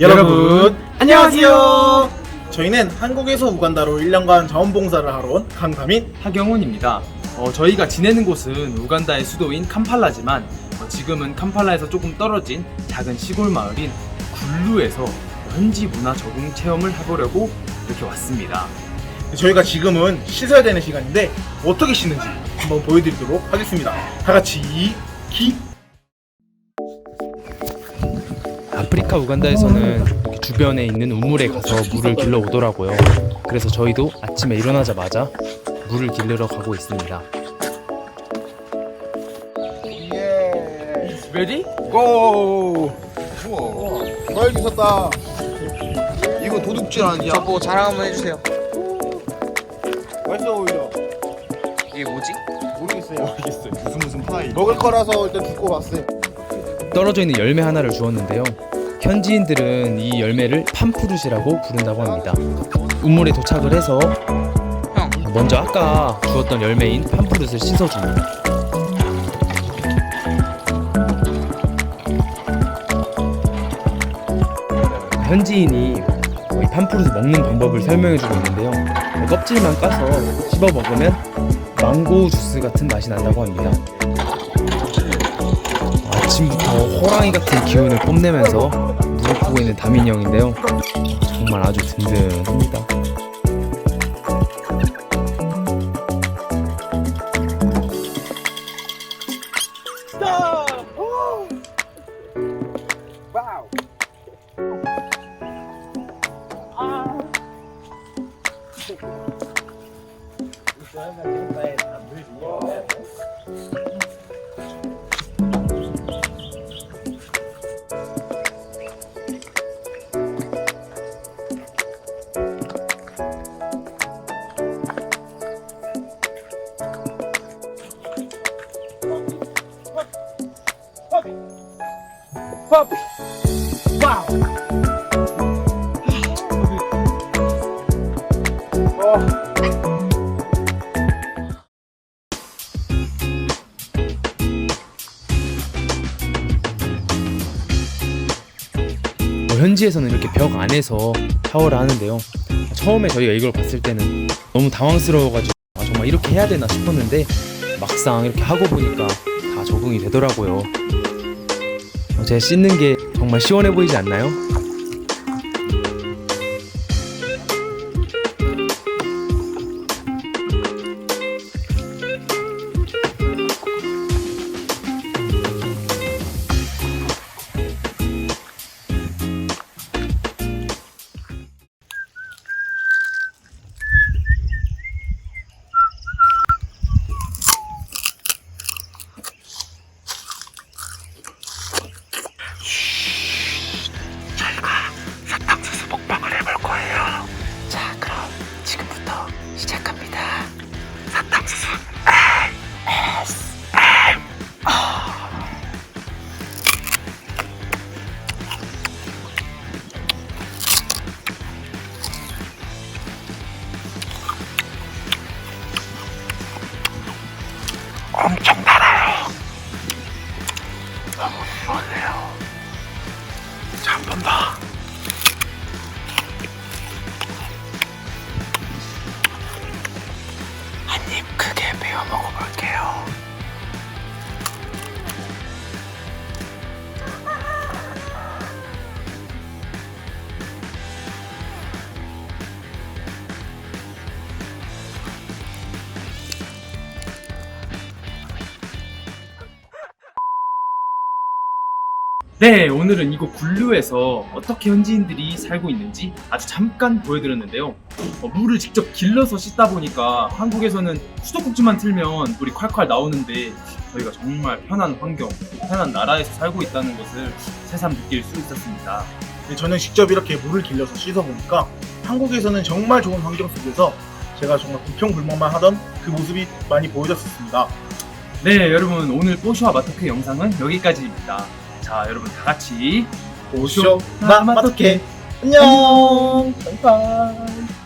여러분 안녕하세요. 저희는 한국에서 우간다로 1년간 자원봉사를 하러 온 강다민 하경훈입니다. 어, 저희가 지내는 곳은 우간다의 수도인 캄팔라지만 어, 지금은 캄팔라에서 조금 떨어진 작은 시골 마을인 굴루에서 현지 문화 적응 체험을 해보려고 이렇게 왔습니다. 저희가 지금은 씻어야 되는 시간인데 어떻게 씻는지 한번 보여드리도록 하겠습니다. 다 같이 기 아프리카 우간다에서는 주변에 있는 우물에 가서 물을 길러 오더라고요. 그래서 저희도 아침에 일어나자마자 물을 길르러 가고 있습니다. 레디? 고! 우와, 빨리 샀다. 이거 도둑질 아니야? 저보고 자랑 한번 해주세요. 맛있어 보이죠? 이게 뭐지? 모르겠어요. 모르겠어요. 무슨 무슨 파이. 먹을 거라서 일단 듣고 봤어요. 떨어져 있는 열매 하나를 주었는데요. 현지인들은 이 열매를 팜푸르시라고 부른다고 합니다. 우물에 도착을 해서 형. 먼저 아까 주었던 열매인 팜푸르스를 씻어줍니다. 현지인이 이 팜푸르스 먹는 방법을 설명해주고 있는데요. 껍질만 까서 씹어 먹으면 망고 주스 같은 맛이 난다고 합니다. 아침부터 호랑이 같은 기운을 뽐내면서 푸고 있는 다민 형인데요. 정말 아주 든든합니다. 뭐 현지에서는 이렇게 벽 안에서 샤워를 하는데요. 처음에 저희가 이걸 봤을 때는 너무 당황스러워가지고 아, 정말 이렇게 해야 되나 싶었는데 막상 이렇게 하고 보니까 다 적응이 되더라고요. 어, 제 씻는 게 정말 시원해 보이지 않나요? 엄청 달아. 네, 오늘은 이곳 굴루에서 어떻게 현지인들이 살고 있는지 아주 잠깐 보여드렸는데요. 어, 물을 직접 길러서 씻다 보니까 한국에서는 수도꼭지만 틀면 물이 콸콸 나오는데 저희가 정말 편한 환경, 편한 나라에서 살고 있다는 것을 새삼 느낄 수 있었습니다. 네, 저는 직접 이렇게 물을 길러서 씻어보니까 한국에서는 정말 좋은 환경 속에서 제가 정말 불평불만만 하던 그 모습이 많이 보여졌습니다. 네, 여러분 오늘 뽀쇼와 마토크 영상은 여기까지입니다. 자, 여러분 다 같이 오쇼 마마토케 안녕. 바이바이.